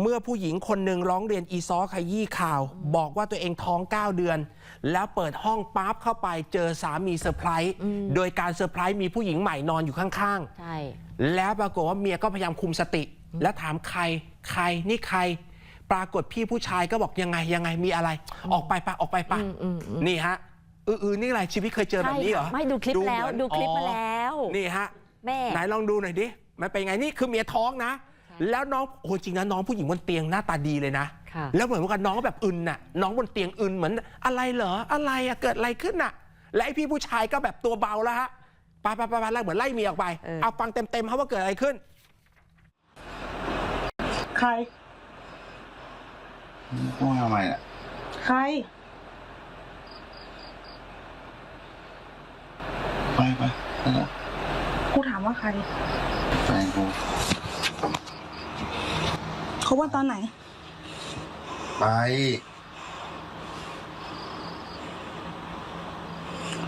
เมื่อผู้หญิงคนหนึ่งร้องเรียนอีซอขยี้ข่าว บอกว่าตัวเองท้อง 9 เดือน แล้วเปิดห้องปั๊บเข้าไปเจอสามีเซอร์ไพรส์โดยการเซอร์ไพรส์มีผู้หญิงใหม่นอนอยู่ข้างใช่ๆแล้วปรากฏว่าเมียก็พยายามคุมสติ แล้วถามใครใครนี่ใคร ปรากฏพี่ผู้ชายก็บอกยังไงยังไงมีอะไร ออกไปปะออกไปปะนี่ฮะอือๆนี่อะไรชีวิตเคยเจอแบบนี้เหรอใช่ค่ะไม่ดูคลิปแล้วเหมือนดูคลิปมาอ๋อแล้ว นี่ฮะแม่ไหนลองดูหน่อยดิมันเป็นไงนี่คือเมียท้องนะ แล้วน้องโอ้จริงนะน้องผู้หญิงบนเตียงหน้าตาดีเลยนะ ค่ะ แล้วเหมือนกับน้องแบบอึนน่ะ น้องบนเตียงอึนเหมือนอะไรเหรออะไรอะเกิดอะไรขึ้นน่ะ และไอพี่ผู้ชายก็แบบตัวเบาแล้วฮะไปไปไปไปไล่เหมือนไล่เมียออกไปเออ เอาฟังเต็มๆเขาว่าเกิดอะไรขึ้น ใคร พูดทำไมอะใคร ไปไปไปแล้วกูถามว่าใครแฟนกู เขาว่าตอนไหน ไป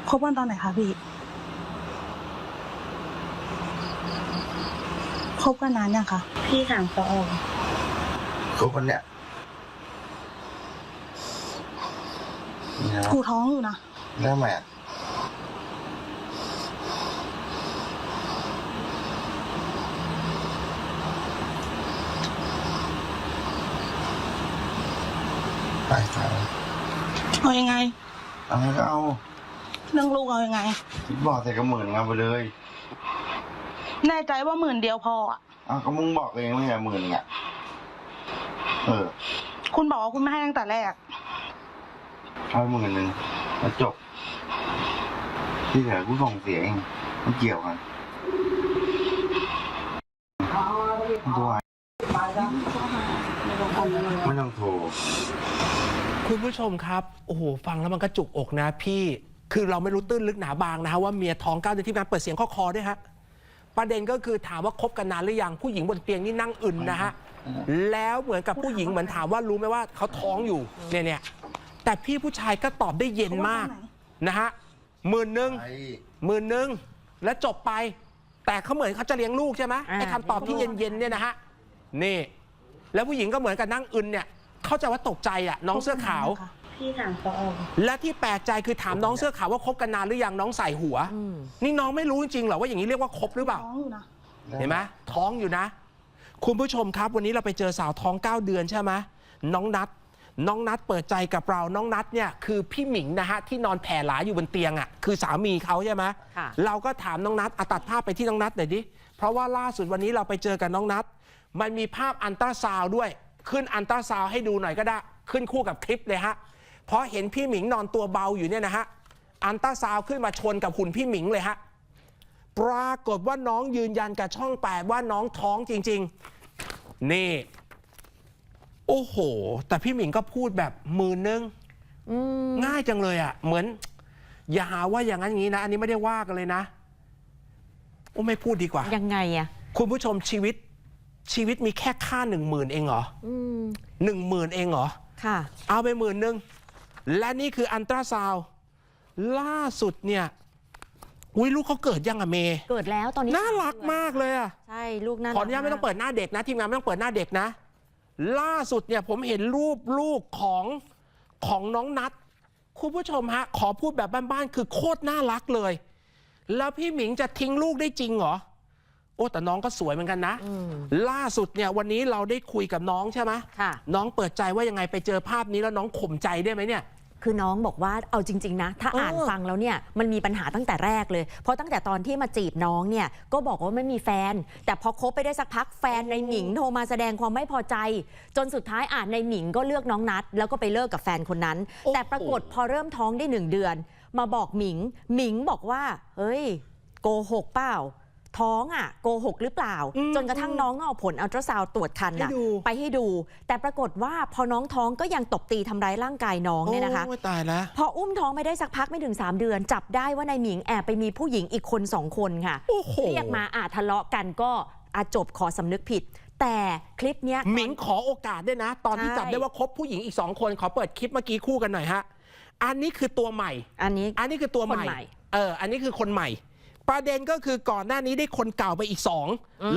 คบกันตอนไหนคะพี่ คบกันนานยังคะ พี่ถามเขาออกเขาคนเนี้ยนี่นะกูท้องอยู่นะเรื่องใหม่อะไปไป เอายังไง เอาไงก็เอาเรื่องลูกเอายังไงคิดบอกใส่กระหมื่นเอาไปเลย แน่ใจว่าหมื่นเดียวพออะเอาก็มึงบอกเองไม่ใช่หมื่นหนึ่งอะเออคุณบอกว่าคุณไม่ให้ตั้งแต่แรก เอาหมื่นหนึ่งแล้วจบ ที่เหลือกูส่งเสียเองไม่เกี่ยวกันตัวไม่ต้องโทร คุณผู้ชมครับ โอ้โห ฟังแล้วมันก็จุกอกนะพี่ คือเราไม่รู้ตื้นลึกหนาบางนะฮะว่าเมียท้องเก้าเดือนที่งาเปิดเสียงข้อคอด้วยฮะ ประเด็นก็คือถามว่าคบกันนานหรือยัง ผู้หญิงบนเตียงนี่นั่งอึนนะฮะ แล้วเหมือนกับผู้หญิงเหมือนถามว่ารู้ไหมว่าเขาท้องอยู่ เนี่ยเนี่ยแต่พี่ผู้ชายก็ตอบได้เย็นมากนะฮะหมื่นหนึ่งหมื่นหนึ่งแล้วจบไป แต่เขาเหมือนเขาจะเลี้ยงลูกใช่ไหมไอ้คำตอบที่เย็นๆเนี่ยนะฮะ นี่ แล้วผู้หญิงก็เหมือนกับนั่งอึนเนี่ย เข้าใจว่าตกใจอะน้องเสื้อขาว พี่ถามเขาออกและที่แปลกใจคือถามน้องเสื้อขาวว่าคบกันนานหรือยังน้องใส่หัวอืมนี่น้องไม่รู้จริงๆเหรอว่าอย่างนี้เรียกว่าคบหรือเปล่า ท้องอยู่นะ เห็นไหมท้องอยู่นะ คุณผู้ชมครับ วันนี้เราไปเจอสาวท้อง 9 เดือนใช่ไหมน้องนัด น้องนัดเปิดใจกับเรา น้องนัดเนี่ยคือพี่หมิงนะฮะที่นอนแผ่หลาอยู่บนเตียงอะคือสามีเขาใช่ไหมค่ะ เราก็ถามน้องนัดอะตัดภาพไปที่น้องนัดหน่อยดิเพราะว่าล่าสุดวันนี้เราไปเจอกับน้องนัด มันมีภาพอันตราซาวด์ด้วย ขึ้นอันตราซาวด์ให้ดูหน่อยก็ได้ ขึ้นคู่กับคลิปเลยฮะเพราะเห็นพี่หมิงนอนตัวเบาอยู่เนี่ยนะฮะอันตราซาวด์ขึ้นมาชนกับหุ่นพี่หมิงเลยฮะปรากฏว่าน้องยืนยันกับช่องแปดว่าน้องท้องจริง ๆ นี่ โอ้โห แต่พี่หมิงก็พูดแบบมือนึงอืมง่ายจังเลยอะ่ะ เหมือน อย่าหาว่าอย่างนั้นอย่างนี้นะ อันนี้ไม่ได้ว่ากันเลยนะ โอ้ไม่พูดดีกว่า ยังไงอะคุณผู้ชมชีวิต ชีวิตมีแค่ค่าหนึ่งหมื่นเองเหรออืมหนึ่งหมื่นเองเหรอ ค่ะ เอาไปหมื่นหนึ่งและนี่คืออันตราซาวด์ล่าสุดเนี่ยอุ้ยลูกเขาเกิดยังอะเมเกิดแล้วตอนนี้น่ารักมากเลยอะใช่ลูกน่ารัขออนุญาตไม่ต้องเปิดหน้าเด็กนะทีมงานไม่ต้องเปิดหน้าเด็กนะ ล่าสุดเนี่ยผมเห็นรูปลูกของของน้องนัทคุณผู้ชมฮะ ขอพูดแบบบ้านๆคือโคตรน่ารักเลย แล้วพี่หมิงจะทิ้งลูกได้จริงเหรอ โอ้แต่น้องก็สวยเหมือนกันนะอืมล่าสุดเนี่ยวันนี้เราได้คุยกับน้องใช่ไหมค่ะ น้องเปิดใจว่ายังไงไปเจอภาพนี้แล้วน้องข่มใจได้ไหมเนี่ย คือน้องบอกว่าเอาจริง ๆ นะ ถ้าเอออ่อ่านฟังแล้วเนี่ยมันมีปัญหาตั้งแต่แรกเลย เพราะตั้งแต่ตอนที่มาจีบน้องเนี่ยก็บอกว่าไม่มีแฟน แต่พอคบไปได้สักพักแฟนในหมิงโทรมาแสดงความไม่พอใจ จนสุดท้ายอ่านในหมิงก็เลือกน้องนัด แล้วก็ไปเลิกกับแฟนคนนั้น โอ้โห แต่ปรากฏพอเริ่มท้องได้หนึ่งเดือน มาบอกหมิง หมิงบอกว่า เฮ้ย โกหกเปล่า ท้องอะโกหกหรือเปล่าอืมจนกระทั่งน้องต้องเอาผลอัลตราซาวด์ตรวจคันให้น่ะดูไปให้ดู แต่ปรากฏว่าพอน้องท้องก็ยังตบตีทำร้ายร่างกายน้องเนี่ยนะคะโอ้ยตายแล้วพออุ้มท้องไม่ได้สักพักไม่ถึง 3 เดือน จับได้ว่านายหมิงแอบไปมีผู้หญิงอีกคนสองคนค่ะโอ้โหเรียกมาอาทะเลาะกันก็อาจบขอสำนึกผิดแต่คลิปเนี้ยหมิงขอโอกาสด้วยนะ ตอนที่ใช่จับได้ว่าคบผู้หญิงอีกสองคน ขอเปิดคลิปเมื่อกี้คู่กันหน่อยฮะ อันนี้คือตัวใหม่ อันนี้ อันนี้คือตัวใหม่คนใหม่เออ อันนี้คือคนใหม่ ประเด็นก็คือก่อนหน้านี้ได้คนเก่าไปอีกสอง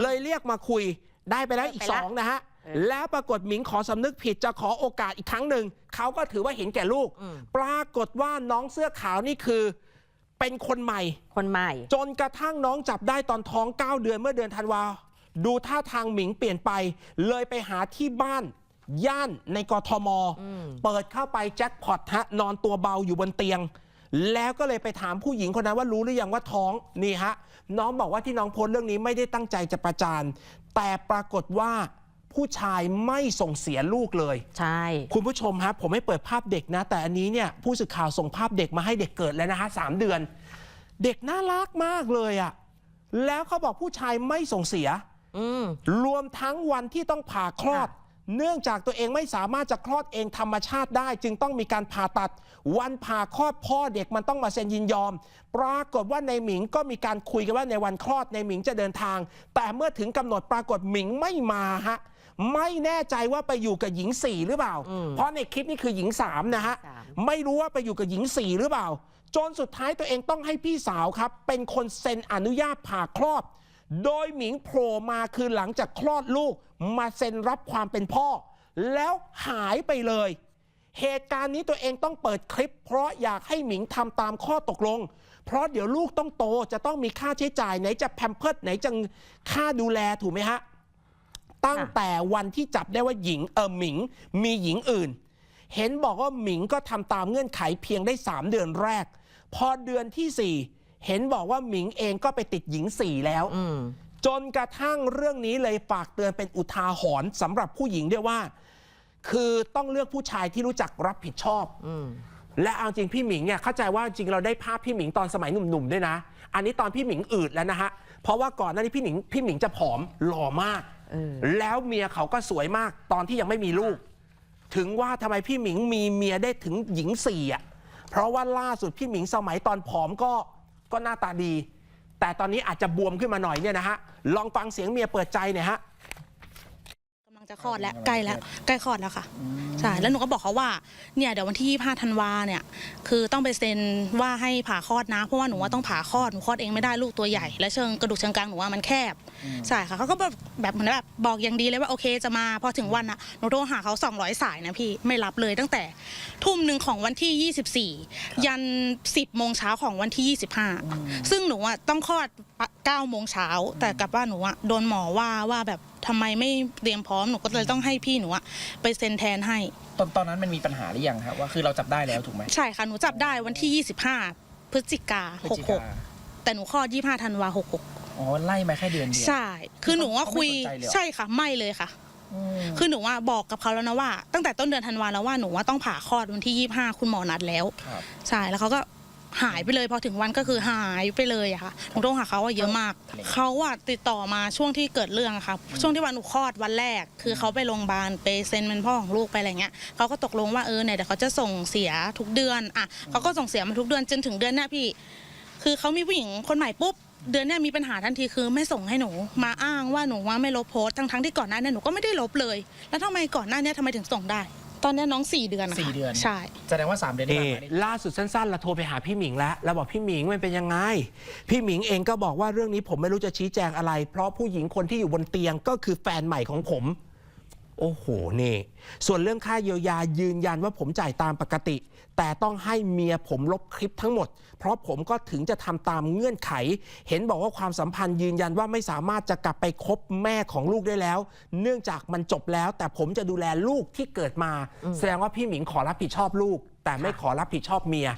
เลยเรียกมาคุยได้ไปแล้วอีกไปละสองนะฮะเออแล้วปรากฏหมิงขอสำนึกผิดจะขอโอกาสอีกครั้งหนึ่งเขาก็ถือว่าเห็นแก่ลูกอืมปรากฏว่าน้องเสื้อขาวนี่คือ เป็นคนใหม่ คนใหม่ จนกระทั่งน้องจับได้ตอนท้อง 9 เดือนเมื่อเดือนธันวาดูท่าทางหมิงเปลี่ยนไป เลยไปหาที่บ้าน ย่านในกทมอืมเปิดเข้าไปแจ็คพอตฮะนอนตัวเบาอยู่บนเตียง แล้วก็เลยไปถามผู้หญิงคนนั้นว่ารู้หรือยังว่าท้องนี่ฮะน้องบอกว่าที่น้องโพสต์เรื่องนี้ไม่ได้ตั้งใจจะประจานแต่ปรากฏว่าผู้ชายไม่ส่งเสียลูกเลย ใช่ คุณผู้ชมครับผมไม่เปิดภาพเด็กนะ แต่อันนี้เนี่ยผู้สื่อข่าวส่งภาพเด็กมาให้เด็กเกิดแล้วนะฮะสามเดือน เด็กน่ารักมากเลยอะแล้วเขาบอกผู้ชายไม่ส่งเสียอืมรวมทั้งวันที่ต้องผ่าคลอดค่ะ เนื่องจากตัวเองไม่สามารถจะคลอดเองธรรมชาติได้ จึงต้องมีการผ่าตัด วันผ่าคลอดพ่อเด็กมันต้องมาเซ็นยินยอม ปรากฏว่าในหมิงก็มีการคุยกันว่าในวันคลอดในหมิงจะเดินทาง แต่เมื่อถึงกำหนดปรากฏหมิงไม่มาฮะไม่แน่ใจว่าไปอยู่กับหญิงสี่หรือเปล่า เพราะในคลิปนี้คือหญิงสามนะฮะไม่รู้ว่าไปอยู่กับหญิงสี่หรือเปล่าจนสุดท้ายตัวเองต้องให้พี่สาวครับ เป็นคนเซ็นอนุญาตผ่าคลอด โดยหมิงโผล่มาคือหลังจากคลอดลูกมาเซ็นรับความเป็นพ่อ แล้วหายไปเลย เหตุการณ์นี้ตัวเองต้องเปิดคลิป เพราะอยากให้หมิงทำตามข้อตกลง เพราะเดี๋ยวลูกต้องโตจะต้องมีค่าใช้จ่ายไหนจะแพมเพิร์ดไหนจะค่าดูแลถูกไหมฮะ ตั้งแต่วันที่จับได้ว่าหญิงเออหมิงมีหญิงอื่น เห็นบอกว่าหมิงก็ทำตามเงื่อนไขเพียงได้ 3 เดือนแรก พอเดือนทีสี่4 เห็นบอกว่าหมิงเองก็ไปติดหญิงสี่แล้วอืมจนกระทั่งเรื่องนี้เลยฝากเตือนเป็นอุทาหรณ์สำหรับผู้หญิงด้วยว่า คือต้องเลือกผู้ชายที่รู้จักรับผิดชอบอืมและเอาจริงพี่หมิงเนี่ยเข้าใจว่าจริงเราได้ภาพพี่หมิงตอนสมัยหนุ่มๆด้วยนะ อันนี้ตอนพี่หมิงอืดแล้วนะฮะเพราะว่าก่อนหน้านี้พี่หมิงพี่หมิงจะผอมหล่อมากเออแล้วเมียเขาก็สวยมากตอนที่ยังไม่มีลูก ถึงว่าทำไมพี่หมิงมีเมียได้ถึงหญิงสี่อะเพราะว่าล่าสุดพี่หมิงสมัยตอนผอมก็ ก็หน้าตาดี แต่ตอนนี้อาจจะบวมขึ้นมาหน่อยเนี่ยนะฮะลองฟังเสียงเมียเปิดใจหน่อยฮะ จะคลอดแล้วใกล้แล้วใกล้คลอดแล้วค่ะใช่แล้วหนูก็บอกเขาว่าเนี่ยเดี๋ยววันที่25ธันวาเนี่ยคือต้องไปเซ็นว่าให้ผ่าคลอดนะ เพราะว่าหนูว่าต้องผ่าคลอดหนูคลอดเองไม่ได้ลูกตัวใหญ่และเชิงกระดูกเชิงกลางหนูว่ามันแคบใช่ค่ะเขาก็แบบแบบเหมือนแบบบอกอย่างดีเลยว่าโอเคจะมาพอถึงวันน่ะหนูโทรหาเขา200 สายนะพี่ไม่รับเลยตั้งแต่ทุ่มหนึ่งของวันที่ 24 ยัน 10โมงเช้าของวันที่ 25 ซึ่งหนูอะต้องคลอด9โมงเช้าแต่กลับว่าหนูอะโดนหมอว่าว่าแบบทำไมไม่เตรียมพร้อมหนูก็เลยต้องให้พี่หนูอะไปเซ็นแทนให้ตอนตอนนั้นมันมีปัญหาหรือยังครับว่าคือเราจับได้แล้วถูกไหมใช่ค่ะหนูจับได้วันที่ 25 พฤศจิกาพฤศจิกา66แต่หนูคลอด25ธันวา66อ๋อไล่มาแค่เดือนเดียวใช่ คือหนูว่าคุยเขาไม่สนใจเลยเหรอใช่ค่ะไม่เลยค่ะอืมคือหนูว่าบอกกับเขาแล้วนะว่า ตั้งแต่ต้นเดือนธันวาแล้วว่าหนูว่าต้องผ่าคลอดวันที่25คุณหมอนัดแล้วครับใช่แล้วเขาก็ หายไปเลยพอถึงวันก็คือหายไปเลยอะค่ะหนูโทรหาเขาอะเยอะมากเขาอะติดต่อมาช่วงที่เกิดเรื่องอะค่ะ ช่วงที่วันหนูคลอดวันแรก คือเขาไปโรงพยาบาลไปเซ็นเป็นพ่อของลูกไปอะไรเงี้ยเขาก็ตกลงว่าเออเนี่ยเดี๋ยวเขาจะส่งเสียทุกเดือนอะเขาก็ส่งเสียมาทุกเดือนจนถึงเดือนเนี้ยพี่ คือเขามีผู้หญิงคนใหม่ปุ๊บเดือนเนี้ยมีปัญหาทันทีคือไม่ส่งให้หนูมาอ้างว่าหนูว่าไม่ลบโพสต์ทั้งๆที่ก่อนหน้าเนี้หนูก็ไม่ได้ลบเลย แล้วทำไมก่อนหน้าเนี้ทำไมถึงส่งได้ ตอนเนี้ยน้องสี่เดือนอะค่ะสี่เดือน ใช่ แสดงว่าสามเดือนที่นี่ผ่านมานี่ล่าสุดสั้นๆเราโทรไปหาพี่หมิงแล้วเราบอกพี่หมิงมันเป็นยังไง พี่หมิงเองก็บอกว่าเรื่องนี้ผมไม่รู้จะชี้แจงอะไร เพราะผู้หญิงคนที่อยู่บนเตียงก็คือแฟนใหม่ของผม โอ้โหนี่ส่วนเรื่องค่าเยียวยายืนยันว่าผมจ่ายตามปกติ แต่ต้องให้เมียผมลบคลิปทั้งหมด เพราะผมก็ถึงจะทำตามเงื่อนไข เห็นบอกว่าความสัมพันธ์ยืนยันว่าไม่สามารถจะกลับไปคบแม่ของลูกได้แล้ว เนื่องจากมันจบแล้ว แต่ผมจะดูแลลูกที่เกิดมา แสดงว่าพี่หมิงขอรับผิดชอบลูก แต่ไม่ขอรับผิดชอบเมีย